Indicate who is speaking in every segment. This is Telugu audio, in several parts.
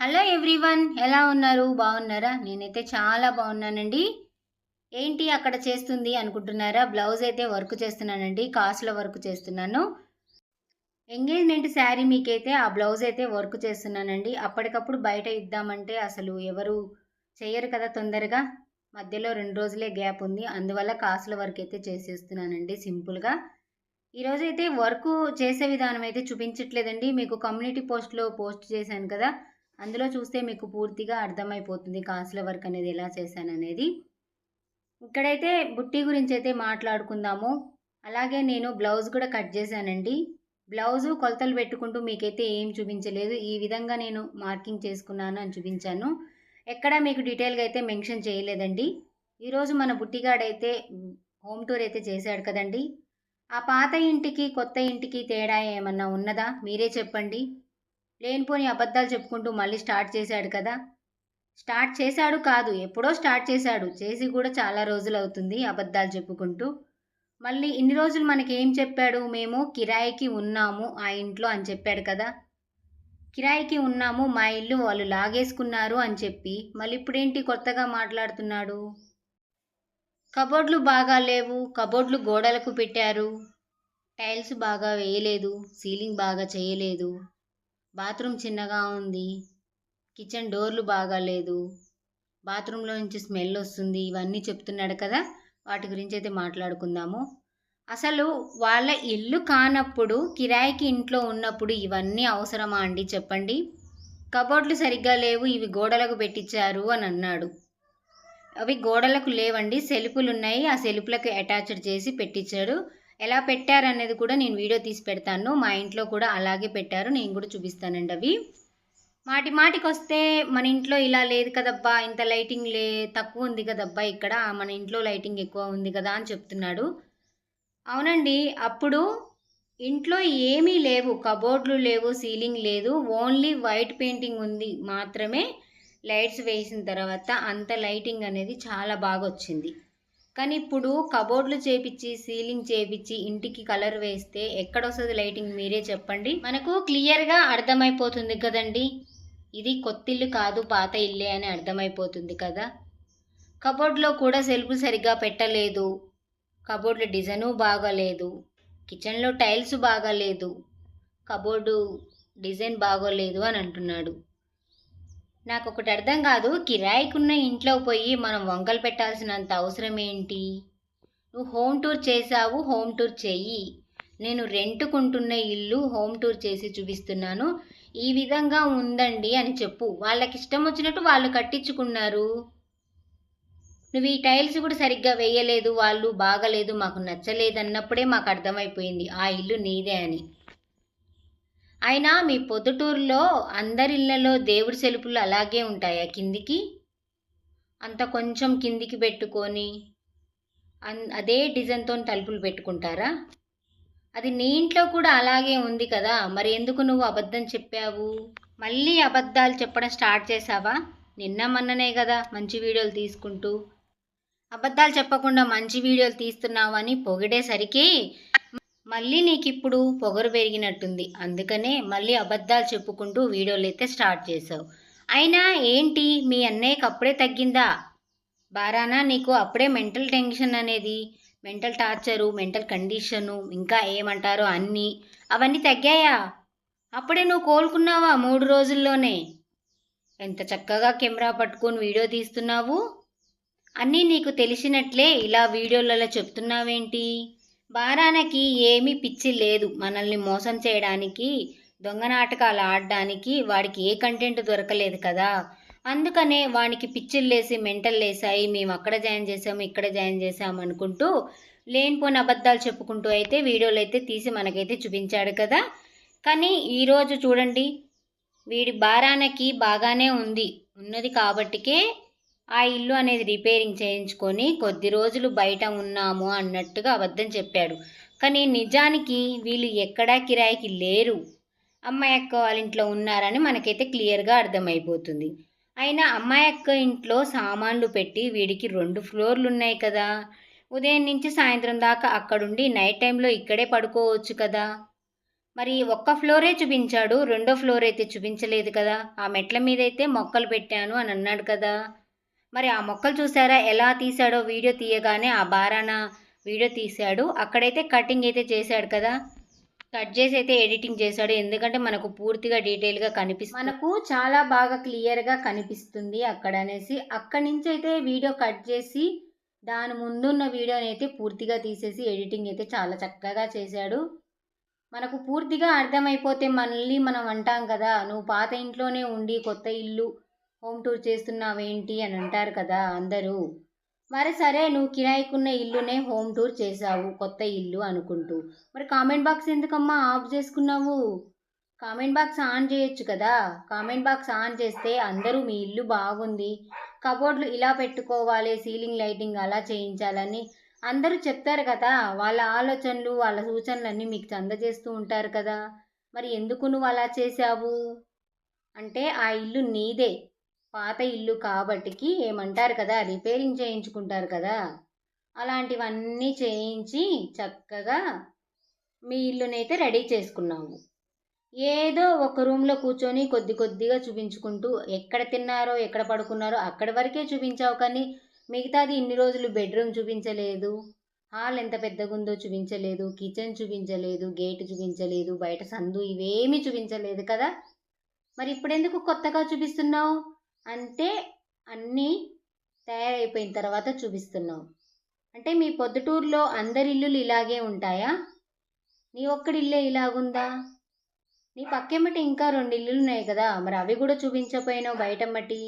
Speaker 1: హలో ఎవ్రీవన్ ఎలా ఉన్నారు? బాగున్నారా? నేనైతే చాలా బాగున్నానండి. ఏంటి అక్కడ చేస్తుంది అనుకుంటున్నారా? బ్లౌజ్ అయితే వర్క్ చేస్తున్నానండి కాసుల వర్క్ చేస్తున్నాను. ఎంగేజ్మెంట్ శారీ మీకైతే ఆ బ్లౌజ్ అయితే వర్క్ చేస్తున్నానండి. అప్పటికప్పుడు బయట ఇద్దామంటే అసలు ఎవరు చేయరు కదా తొందరగా. మధ్యలో రెండు రోజులే గ్యాప్ ఉంది. అందువల్ల కాసుల వర్క్ అయితే చేసేస్తున్నానండి సింపుల్గా. ఈరోజు అయితే వర్క్ చేసే విధానం అయితే చూపించట్లేదండి. మీకు కమ్యూనిటీ పోస్ట్లో పోస్ట్ చేశాను కదా. అందులో చూస్తే మీకు పూర్తిగా అర్థమైపోతుంది కాసుల వర్క్ అనేది ఎలా చేశాను అనేది ఇక్కడైతే బుట్టి గురించి అయితే మాట్లాడుకుందాము. అలాగే నేను బ్లౌజ్ కూడా కట్ చేశానండి. బ్లౌజు కొలతలు పెట్టుకుంటూ మీకైతే ఏం చూపించలేదు. ఈ విధంగా నేను మార్కింగ్ చేసుకున్నాను అని చూపించాను. ఎక్కడ మీకు డీటెయిల్గా అయితే మెన్షన్ చేయలేదండి. ఈరోజు మన బుట్టిగాడైతే హోమ్ టూర్ అయితే చేశాడు కదండి. ఆ పాత ఇంటికి కొత్త ఇంటికి తేడా ఏమన్నా ఉన్నదా? మీరే చెప్పండి. లేనిపోని అబద్ధాలు చెప్పుకుంటూ మళ్ళీ స్టార్ట్ చేశాడు కదా? స్టార్ట్ చేశాడు కాదు ఎప్పుడో స్టార్ట్ చేశాడు. చేసి కూడా చాలా రోజులు అవుతుంది అబద్ధాలు చెప్పుకుంటూ. మళ్ళీ ఇన్ని రోజులు మనకి ఏం చెప్పాడు? మేము కిరాయికి ఉన్నాము ఆ ఇంట్లో అని చెప్పాడు కదా? కిరాయికి ఉన్నాము మా ఇల్లు వాళ్ళు లాగేసుకున్నారు అని చెప్పి మళ్ళీ ఇప్పుడేంటి కొత్తగా మాట్లాడుతున్నాడు? కబోర్డ్లు బాగా లేవు కబోర్డ్లు గోడలకు పెట్టారు. టైల్స్ బాగా వేయలేదు సీలింగ్ బాగా చేయలేదు. బాత్రూమ్ చిన్నగా ఉంది. కిచెన్ డోర్లు బాగాలేదు బాత్రూంలో నుంచి స్మెల్ వస్తుంది. ఇవన్నీ చెప్తున్నాడు కదా. వాటి గురించి అయితే మాట్లాడుకుందాము. అసలు వాళ్ళ ఇల్లు కానప్పుడు కిరాయికి ఇంట్లో ఉన్నప్పుడు ఇవన్నీ అవసరమా అండి? చెప్పండి. కబోర్డ్లు సరిగ్గా లేవు. ఇవి గోడలకు పెట్టించారు అని అన్నాడు. అవి గోడలకు లేవండి. సెల్ఫులు ఉన్నాయి ఆ సెల్ఫులకు అటాచ్డ్ చేసి పెట్టించాడు. ఎలా పెట్టారనేది కూడా నేను వీడియో తీసి పెడతాను. మా ఇంట్లో కూడా అలాగే పెట్టారు. నేను కూడా చూపిస్తానండి అవి. మాటి మాటికి వస్తే మన ఇంట్లో ఇలా లేదు కదబ్బా ఇంత లైటింగ్ లే తక్కువ ఉంది కదబ్బా ఇక్కడ మన ఇంట్లో లైటింగ్ ఎక్కువ ఉంది కదా అని చెప్తున్నాడు. అవునండి అప్పుడు ఇంట్లో ఏమీ లేవు కబోర్డ్లు లేవు సీలింగ్ లేదు ఓన్లీ వైట్ పెయింటింగ్ ఉంది మాత్రమే లైట్స్ వేసిన తర్వాత అంత లైటింగ్ అనేది చాలా బాగా వచ్చింది. కానీ ఇప్పుడు కబోర్డ్లు చేపించి సీలింగ్ చేపించి ఇంటికి కలర్ వేస్తే ఎక్కడ వస్తుంది లైటింగ్ మీరే చెప్పండి. మనకు క్లియర్గా అర్థమైపోతుంది కదండి. ఇది కొత్తిల్లు కాదు పాత ఇల్లే అని అర్థమైపోతుంది కదా. కబోర్డ్లో కూడా సెల్ఫ్ సరిగ్గా పెట్టలేదు. కబోర్డ్ల డిజైను బాగాలేదు. కిచెన్లో టైల్స్ బాగాలేదు. కబోర్డు డిజైన్ బాగోలేదు అని అంటున్నాడు. నాకు ఒకటి అర్థం కాదు. కిరాయికున్న ఇంట్లో పోయి మనం వంకలు పెట్టాల్సినంత అవసరం ఏంటి నువ్వు హోమ్ టూర్ చేసావు హోమ్ టూర్ చెయ్యి నేను రెంటుకుంటున్న ఇల్లు హోమ్ టూర్ చేసి చూపిస్తున్నాను. ఈ విధంగా ఉందండి అని చెప్పు. వాళ్ళకి ఇష్టం వచ్చినట్టు వాళ్ళు కట్టించుకున్నారు. నువ్వు ఈ టైల్స్ కూడా సరిగ్గా వేయలేదు వాళ్ళు బాగలేదు మాకు నచ్చలేదు అన్నప్పుడే మాకు అర్థమైపోయింది. ఆ ఇల్లు నీదే అని. అయినా మీ పొద్దుటూరులో అందరిళ్ళలో దేవుడి సెలుపులు అలాగే ఉంటాయా కిందికి? అంత కొంచెం కిందికి పెట్టుకొని అన్ అదే డిజైన్తో తలుపులు పెట్టుకుంటారా? అది నీ ఇంట్లో కూడా అలాగే ఉంది కదా మరి ఎందుకు నువ్వు అబద్ధం చెప్పావు? మళ్ళీ అబద్ధాలు చెప్పడం స్టార్ట్ చేసావా నిన్న మొన్ననే కదా మంచి వీడియోలు తీసుకుంటూ. అబద్ధాలు చెప్పకుండా మంచి వీడియోలు తీస్తున్నావని పొగిడేసరికి మళ్ళీ నీకు ఇప్పుడు పొగరు పెరిగినట్టుంది. అందుకనే మళ్ళీ అబద్ధాలు చెప్పుకుంటూ వీడియోలు అయితే స్టార్ట్ చేసావు అయినా ఏంటి? మీ అన్నయ్యకి అప్పుడే తగ్గిందా? బారానా నీకు అప్పుడే మెంటల్ టెన్షన్ అనేది? మెంటల్ టార్చరు మెంటల్ కండిషను ఇంకా ఏమంటారో అన్నీ? అవన్నీ తగ్గాయా? అప్పుడే నువ్వు కోలుకున్నావా మూడు రోజుల్లోనే? ఎంత చక్కగా కెమెరా పట్టుకొని వీడియో తీస్తున్నావు? అన్నీ నీకు తెలిసినట్లే ఇలా వీడియోలలో చెప్తున్నావేంటి? బారానకి ఏమీ పిచ్చి లేదు. మనల్ని మోసం చేయడానికి దొంగ నాటకాలు ఆడడానికి వాడికి ఏ కంటెంట్ దొరకలేదు కదా. అందుకనే వానికి పిచ్చిలు లేసి మెంటల్ లేసాయి మేము అక్కడ జాయిన్ చేసాము ఇక్కడ జాయిన్ చేసాము అనుకుంటూ లేనిపోని అబద్ధాలు చెప్పుకుంటూ అయితే వీడియోలు అయితే తీసి మనకైతే చూపించాడు కదా. కానీ ఈరోజు చూడండి వీడి బారానకి బాగానే ఉంది. ఉన్నది కాబట్టికే ఆ ఇల్లు అనేది రిపేరింగ్ చేయించుకొని కొద్ది రోజులు బయట ఉన్నాము అన్నట్టుగా అబద్ధం చెప్పాడు. కానీ నిజానికి వీళ్ళు ఎక్కడా కిరాయికి లేరు. అమ్మాయి అక్క వాళ్ళ ఇంట్లో ఉన్నారని మనకైతే క్లియర్గా అర్థమైపోతుంది. అయినా అమ్మాయి అక్క ఇంట్లో సామాన్లు పెట్టి వీడికి రెండు ఫ్లోర్లు ఉన్నాయి కదా. ఉదయం నుంచి సాయంత్రం దాకా అక్కడుండి నైట్ టైంలో ఇక్కడే పడుకోవచ్చు కదా. మరి ఒక్క ఫ్లోరే చూపించాడు రెండో ఫ్లోర్ అయితే చూపించలేదు కదా. ఆ మెట్ల మీద అయితే మొక్కలు పెట్టాను అని అన్నాడు కదా. మరి ఆ మొక్కలు చూసారా? ఎలా తీశాడో వీడియో తీయగానే ఆ బారాన వీడియో తీశాడు. అక్కడైతే కటింగ్ అయితే చేశాడు కదా. కట్ చేసి అయితే ఎడిటింగ్ చేశాడు. ఎందుకంటే మనకు పూర్తిగా డీటెయిల్గా కనిపిస్తుంది మనకు చాలా బాగా క్లియర్గా కనిపిస్తుంది అక్కడ అనేసి. అక్కడి నుంచి అయితే వీడియో కట్ చేసి దాని ముందున్న వీడియోని అయితే పూర్తిగా తీసేసి ఎడిటింగ్ అయితే చాలా చక్కగా చేశాడు. మనకు పూర్తిగా అర్థమైపోతే మళ్ళీ మనం అంటాం కదా నువ్వు పాత ఇంట్లోనే ఉండి కొత్త ఇల్లు హోమ్ టూర్ చేస్తున్నావేంటి అని అంటారు కదా అందరూ. మరి సరే నువ్వు కిరాయికున్న ఇల్లునే హోమ్ టూర్ చేసావు కొత్త ఇల్లు అనుకుంటూ. మరి కామెంట్ బాక్స్ ఎందుకమ్మా ఆఫ్ చేసుకున్నావు? కామెంట్ బాక్స్ ఆన్ చేయొచ్చు కదా. కామెంట్ బాక్స్ ఆన్ చేస్తే అందరూ మీ ఇల్లు బాగుంది. కబోర్డ్లు ఇలా పెట్టుకోవాలి సీలింగ్ లైటింగ్ అలా చేయించాలని అందరూ చెప్తారు కదా. వాళ్ళ ఆలోచనలు వాళ్ళ సూచనలన్నీ మీకు అందజేస్తూ ఉంటారు కదా. మరి ఎందుకు నువ్వు అలా చేసావు అంటే ఆ ఇల్లు నీదే. పాత ఇల్లు కాబట్టికి ఏమంటారు కదా రిపేరింగ్ చేయించుకుంటారు కదా. అలాంటివన్నీ చేయించి చక్కగా మీ ఇల్లునైతే రెడీ చేసుకున్నాము. ఏదో ఒక రూమ్లో కూర్చొని కొద్ది కొద్దిగా చూపించుకుంటూ ఎక్కడ తిన్నారో ఎక్కడ పడుకున్నారో అక్కడి వరకే చూపించావు కానీ మిగతాది ఇన్ని రోజులు బెడ్రూమ్ చూపించలేదు. హాల్ ఎంత పెద్దగా ఉందో చూపించలేదు కిచెన్ చూపించలేదు గేట్ చూపించలేదు బయట సందు ఇవేమీ చూపించలేదు కదా. మరి ఇప్పుడెందుకు కొత్తగా చూపిస్తున్నావు? అంటే అన్నీ తయారైపోయిన తర్వాత చూపిస్తున్నావు. అంటే మీ పొద్దుటూరులో అందరి ఇల్లులు ఇలాగే ఉంటాయా? నీ ఒక్కడి ఇల్లే ఇలాగుందా? నీ పక్కెమ్మటి ఇంకా రెండు ఇల్లులు ఉన్నాయి కదా మరి అవి కూడా చూపించపోయినావు బయటమ్మటి.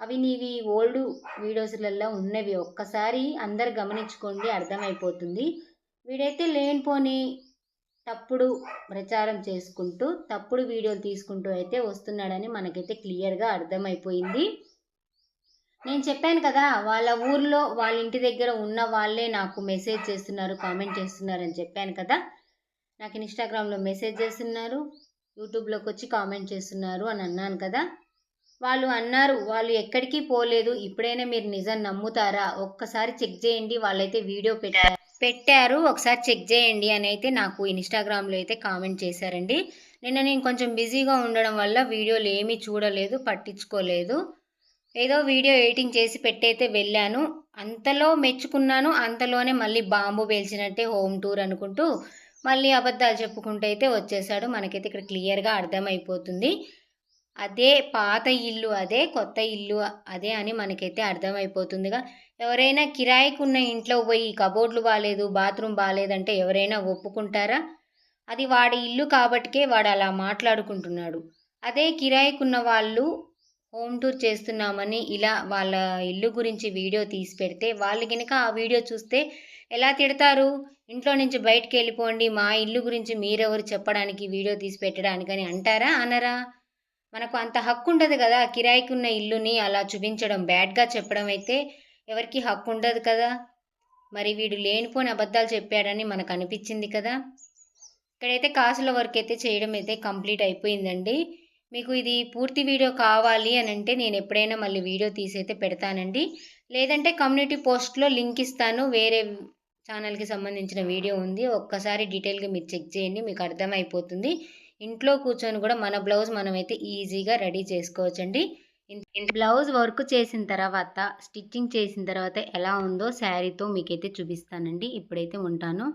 Speaker 1: అవి నీవి ఓల్డ్ వీడియోస్లలో ఉన్నవి. ఒక్కసారి అందరు గమనించుకోండి అర్థమైపోతుంది. వీడైతే లేనిపోని తప్పుడు ప్రచారం చేసుకుంటూ తప్పుడు వీడియోలు తీసుకుంటూ అయితే వస్తున్నాడని మనకైతే క్లియర్గా అర్థమైపోయింది. నేను చెప్పాను కదా వాళ్ళ ఊర్లో వాళ్ళ ఇంటి దగ్గర ఉన్న వాళ్ళే నాకు మెసేజ్ చేస్తున్నారు కామెంట్ చేస్తున్నారు అని చెప్పాను కదా. నాకు ఇన్స్టాగ్రామ్లో మెసేజ్ చేస్తున్నారు యూట్యూబ్లోకి వచ్చి కామెంట్ చేస్తున్నారు అని అన్నాను కదా. వాళ్ళు అన్నారు వాళ్ళు ఎక్కడికి పోలేదు ఇప్పుడైనా మీరు నిజం నమ్ముతారా? ఒక్కసారి చెక్ చేయండి వాళ్ళైతే వీడియో పెట్టారు? పెట్టారు. ఒకసారి చెక్ చేయండి అని అయితే నాకు ఇన్స్టాగ్రామ్లో అయితే కామెంట్ చేశారండి. నిన్న నేను కొంచెం బిజీగా ఉండడం వల్ల వీడియోలు ఏమీ చూడలేదు పట్టించుకోలేదు. ఏదో వీడియో ఎడిటింగ్ చేసి పెట్టయితే వెళ్ళాను. అంతలో మెచ్చుకున్నాను. అంతలోనే మళ్ళీ బాంబు పేల్చినట్టే హోమ్ టూర్ అనుకుంటూ మళ్ళీ అబద్ధాలు చెప్పుకుంటూ అయితే వచ్చేసాడు. మనకైతే ఇక్కడ క్లియర్గా అర్థమైపోతుంది. అదే పాత ఇల్లు అదే కొత్త ఇల్లు అదే అని మనకైతే అర్థమైపోతుందిగా. ఎవరైనా కిరాయికి ఉన్న ఇంట్లో పోయి కబోర్డ్లు బాగాలేదు బాత్రూమ్ బాగాలేదంటే ఎవరైనా ఒప్పుకుంటారా? అది వాడి ఇల్లు కాబట్టికే వాడు అలా మాట్లాడుకుంటున్నాడు. అదే కిరాయికున్న వాళ్ళు హోమ్ టూర్ చేస్తున్నామని ఇలా వాళ్ళ ఇల్లు గురించి వీడియో తీసి పెడితే వాళ్ళు కనుక ఆ వీడియో చూస్తే ఎలా తిడతారు? ఇంట్లో నుంచి బయటకు వెళ్ళిపోండి మా ఇల్లు గురించి మీరెవరు చెప్పడానికి వీడియో తీసి పెట్టడానికని అంటారా అనరా? మనకు అంత హక్కు ఉండదు కదా కిరాయికి ఉన్న ఇల్లుని అలా చూపించడం బ్యాడ్గా చెప్పడం అయితే ఎవరికి హక్కు ఉండదు కదా? మరి వీడు లేనిపోని అబద్ధాలు చెప్పాడని మనకు అనిపించింది కదా? ఇక్కడైతే కాసుల వర్క్ అయితే చేయడం అయితే కంప్లీట్ అయిపోయిందండి. మీకు ఇది పూర్తి వీడియో కావాలి అని అంటే నేను ఎప్పుడైనా మళ్ళీ వీడియో తీసి అయితే పెడతానండి. లేదంటే కమ్యూనిటీ పోస్ట్లో లింక్ ఇస్తాను. వేరే ఛానల్కి సంబంధించిన వీడియో ఉంది. ఒక్కసారి డీటెయిల్గా మీరు చెక్ చేయండి మీకు అర్థమైపోతుంది. ఇంట్లో కూర్చొని కూడా మన బ్లౌజ్ మనమైతే ఈజీగా రెడీ చేసుకోవచ్చండి. బ్లౌజ్ వర్క్ చేసిన తర్వాత స్టిచ్చింగ్ చేసిన తర్వాత ఎలా ఉందో శారీతో మీకైతే చూపిస్తానండి. ఇప్పుడైతే ఉంటాను.